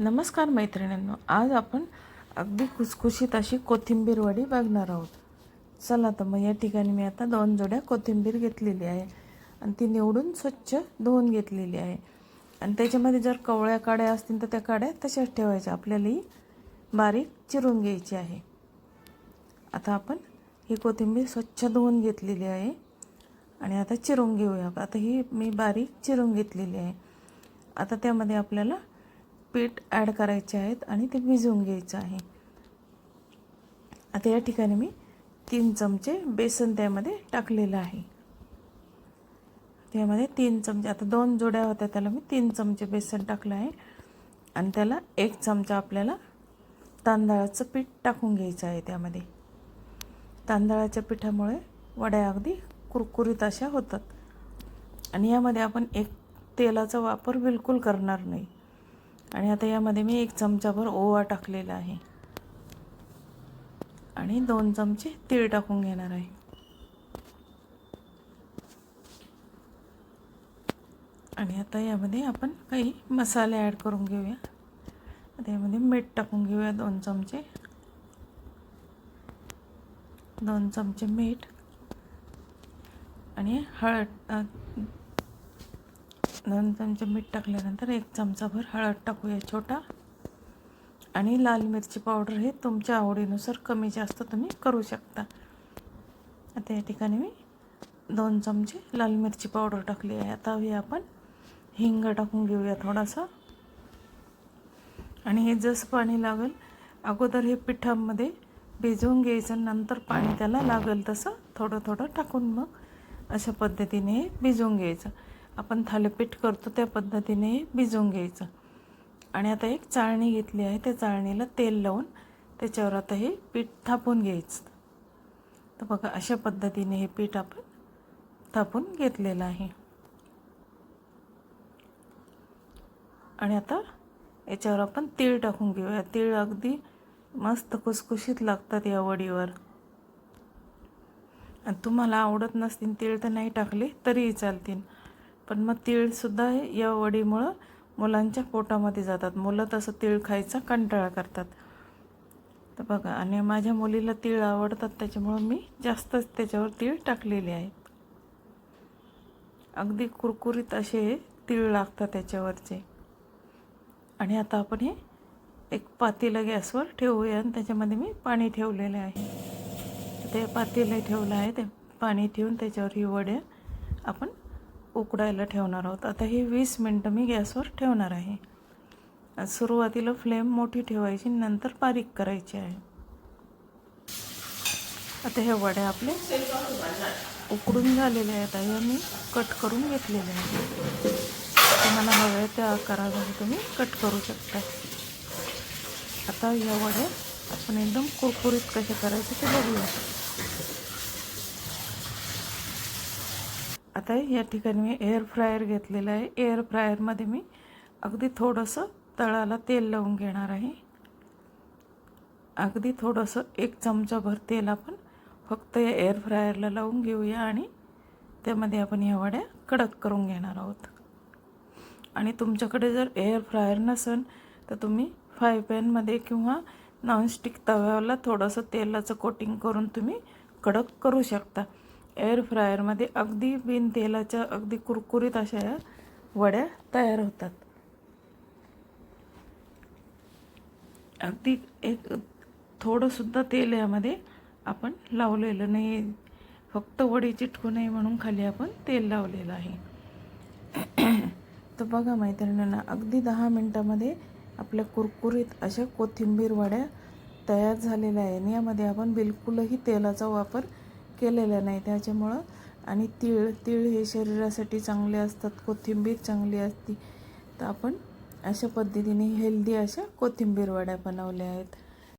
नमस्कार मैत्रिणींनो आज आपण अगदी खुसखुशीत अशी कोथिंबीर वडी बघणार आहोत. चला तर मग या ठिकाणी मी आता दोन जोड्या कोथिंबीर घेतलेली आहे आणि ती निवडून स्वच्छ धुवून घेतलेली आहे. आणि त्याच्यामध्ये जर कवळ्या काड्या असतील तर त्या काड्या तशाच ठेवायच्या. आपल्याला ही बारीक चिरून घ्यायची आहे. आता आपण ही कोथिंबीर स्वच्छ धुवून घेतलेली आहे आणि आता चिरून घेऊया. आता ही मी बारीक चिरून घेतलेली आहे. आता त्यामध्ये आपल्याला पीठ ॲड करायचे आहेत आणि ते भिजवून घ्यायचं आहे. आता या ठिकाणी मी तीन चमचे बेसन त्यामध्ये टाकलेलं आहे. त्यामध्ये तीन चमचे आता दोन जोड्या होत्या त्याला मी तीन चमचे बेसन टाकलं आहे. आणि त्याला एक चमचा आपल्याला तांदळाचं पीठ टाकून घ्यायचं आहे त्यामध्ये. तांदळाच्या पिठामुळे वड्या अगदी कुरकुरीत अशा होतात. आणि यामध्ये आपण एक तेलाचा वापर बिलकुल करणार नाही. आणि आता यामध्ये मी एक चमचाभर ओवा टाकलेला आहे. आणि दोन चमचे तीळ टाकून घेणार आहे. आणि आता यामध्ये आपण काही मसाले ॲड करून घेऊया. आता यामध्ये मीठ टाकून घेऊया दोन चमचे. दोन चमचे मीठ. आणि हळद दोन चमचे मीठ टाकल्यानंतर एक चमचाभर हळद टाकूया छोटा. आणि लाल मिरची पावडर हे तुमच्या आवडीनुसार कमी जास्त तुम्ही करू शकता. आता या ठिकाणी मी दोन चमचे लाल मिरची पावडर टाकली आहे. आता हे आपण हिंग टाकून घेऊया थोडासा. आणि हे जसं पाणी लागेल अगोदर हे पिठामध्ये भिजवून घ्यायचं नंतर पाणी त्याला लागेल तसं थोडं थोडं टाकून मग अशा पद्धतीने हे भिजवून घ्यायचं. आपण थालीपीठ करतो त्या पद्धतीने हे भिजवून घ्यायचं. आणि आता एक चाळणी घेतली आहे त्या चाळणीला तेल लावून त्याच्यावर आता हे पीठ थापून घ्यायचं. तर बघा अशा पद्धतीने हे पीठ आपण थापून घेतलेलं आहे. आणि आता याच्यावर आपण तीळ टाकून घेऊया. तीळ अगदी मस्त कुसकुशीत लागतात या वडीवर. आणि तुम्हाला आवडत नसतील तीळ तर नाही टाकले तरीही चालतील. पण मग तीळसुद्धा या वडीमुळं मुलांच्या पोटामध्ये जातात. मुलं तसं तीळ खायचा कंटाळा करतात. तर बघा आणि माझ्या मुलीला तीळ आवडतात त्याच्यामुळं मी जास्तच त्याच्यावर तीळ टाकलेले आहेत अगदी कुरकुरीत असे तीळ लागतात त्याच्यावरचे. आणि आता आपण हे एक पातेलं गॅसवर ठेवूया आणि त्याच्यामध्ये मी पाणी ठेवलेलं आहे. ते पातेलं ठेवलं आहे ते पाणी ठेवून त्याच्यावर ही वड्या आपण उकडायला ठेवणार आहोत. आता हे वीस मिनटं मी गॅसवर ठेवणार आहे. सुरुवातीला फ्लेम मोठी ठेवायची नंतर बारीक करायची आहे. आता हे वड्या आपले उकडून झालेले आहेत. हे मी कट करून घेतलेले आहेत. तुम्हाला हव्या त्या आकारामध्ये तुम्ही कट करू शकता. आता या वड्या आपण एकदम कुरकुरीत कसे करायचे ते बघूया. आता या ठिकाणी मी एअर फ्रायर घेतलेला आहे. एअर फ्रायरमध्ये मी अगदी थोडंसं तळाला तेल लावून घेणार आहे. अगदी थोडंसं एक चमचाभर तेल आपण फक्त या एअर फ्रायरला लावून घेऊया आणि त्यामध्ये आपण या वड्या कडक करून घेणार आहोत. आणि तुमच्याकडे जर एअर फ्रायर नसेल तर तुम्ही फ्राय पॅनमध्ये किंवा नॉनस्टिक तव्याला थोडंसं तेलाचं कोटिंग करून तुम्ही कडक करू शकता. एअर फ्रायरमध्ये अगदी बिन तेलाच्या अगदी कुरकुरीत अशा या वड्या तयार होतात. अगदी एक थोडंसुद्धा तेल यामध्ये आपण लावलेलं नाही. फक्त वडी चिटकू नये म्हणून खाली आपण तेल लावलेलं आहे. तर बघा मैत्रिणींना अगदी दहा मिनटामध्ये आपल्या कुरकुरीत अशा कोथिंबीर वड्या तयार झालेल्या आहे आणि यामध्ये आपण बिलकुलही तेलाचा वापर केलेलं नाही त्याच्यामुळं. आणि तीळ तीळ हे शरीरासाठी चांगले असतात कोथिंबीर चांगली असती. तर आपण अशा पद्धतीने हेल्दी अशा कोथिंबीर वड्या बनवल्या आहेत.